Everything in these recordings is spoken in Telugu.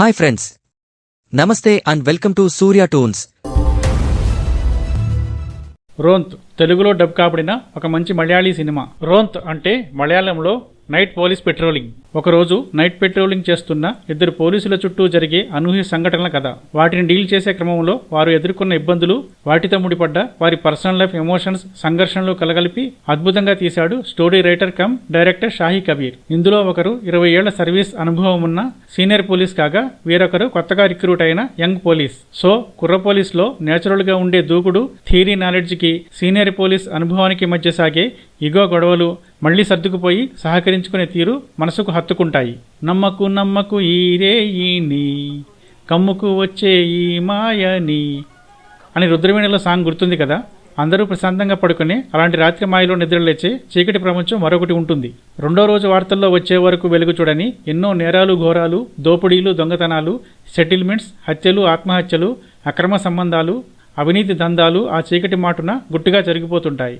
Hi friends. నమస్తే and welcome to Surya toons. Ronth తెలుగులో డబ్ కాబడిన ఒక మంచి మలయాళీ సినిమా. రోంత్ అంటే మలయాళంలో నైట్ పోలీస్ పెట్రోలింగ్. ఒకరోజు నైట్ పెట్రోలింగ్ చేస్తున్న ఇద్దరు పోలీసుల చుట్టూ జరిగే అనూహ్య సంఘటనల కథ. వాటిని డీల్ చేసే క్రమంలో వారు ఎదుర్కొన్న ఇబ్బందులు వాటితో ముడిపడ్డ వారి పర్సనల్ లైఫ్ ఎమోషన్స్ సంఘర్షణలు కలగలిపి అద్భుతంగా తీశాడు story writer cum director Shahi Kabir. ఇందులో ఒకరు ఇరవై ఏళ్ళ సర్వీస్ అనుభవం ఉన్న సీనియర్ పోలీస్ కాగా వేరొకరు కొత్తగా రిక్రూట్ అయిన యంగ్ పోలీస్. సో కుర్ర పోలీస్లో నేచురల్గా ఉండే దూకుడు థియరీ నాలెడ్జ్కి సీనియర్ పోలీస్ అనుభవానికి మధ్య సాగే ఇగో గొడవలు మళ్ళీ సర్దుకుపోయి సహకరించుకునే తీరు మనసుకు హత్తుకుంటాయి. నమ్మకు నమ్మకు ఈరే ఈని కమ్ముకు వచ్చే ఈ మాయని అని రుద్రవీణలో సాంగ్ గుర్తుంది కదా? అందరూ ప్రశాంతంగా పడుకుని అలాంటి రాత్రి మాయలో నిద్రలేచే చీకటి ప్రపంచం మరొకటి ఉంటుంది. రెండో రోజు వార్తల్లో వచ్చే వరకు వెలుగు చూడని ఎన్నో నేరాలు ఘోరాలు దోపిడీలు దొంగతనాలు సెటిల్మెంట్స్ హత్యలు ఆత్మహత్యలు అక్రమ సంబంధాలు అవినీతి దందాలు ఆ చీకటి మాటున గుట్టుగా జరిగిపోతుంటాయి.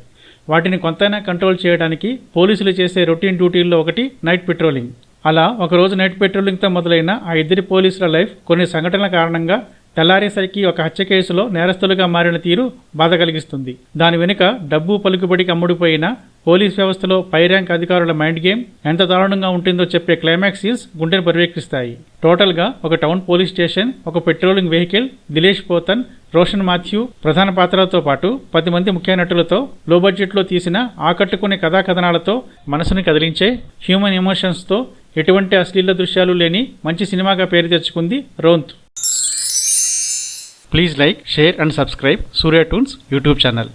వాటిని కొంతైనా కంట్రోల్ చేయడానికి పోలీసులు చేసే రొటీన్ డ్యూటీల్లో ఒకటి నైట్ పెట్రోలింగ్. అలా ఒకరోజు నైట్ పెట్రోలింగ్తో మొదలైన ఆ ఇద్దరి పోలీసుల లైఫ్ కొన్ని సంఘటనల కారణంగా తెల్లారేసరికి ఒక హత్య కేసులో నేరస్తులుగా మారిన తీరు బాధ కలిగిస్తుంది. దాని వెనుక డబ్బు పలుకుబడికి అమ్ముడుపోయిన పోలీస్ వ్యవస్థలో పై ర్యాంక్ అధికారుల మైండ్ గేమ్ ఎంత దారుణంగా ఉంటుందో చెప్పే క్లైమాక్స్ సీన్స్ గుండెను పర్యవేక్షిస్తాయి టోటల్గా ఒక టౌన్ పోలీస్ స్టేషన్ ఒక పెట్రోలింగ్ వెహికల్ దిలేష్ పోతన్ రోషన్ మాథ్యూ ప్రధాన పాత్రలతో పాటు పది మంది ముఖ్య నటులతో లో బడ్జెట్లో తీసిన ఆకట్టుకునే కథా కథనాలతో మనసుని కదిలించే హ్యూమన్ ఎమోషన్స్తో ఎటువంటి అశ్లీల దృశ్యాలు లేని మంచి సినిమాగా పేరు తెచ్చుకుంది Ronth. Please like share and subscribe Surya toons YouTube channel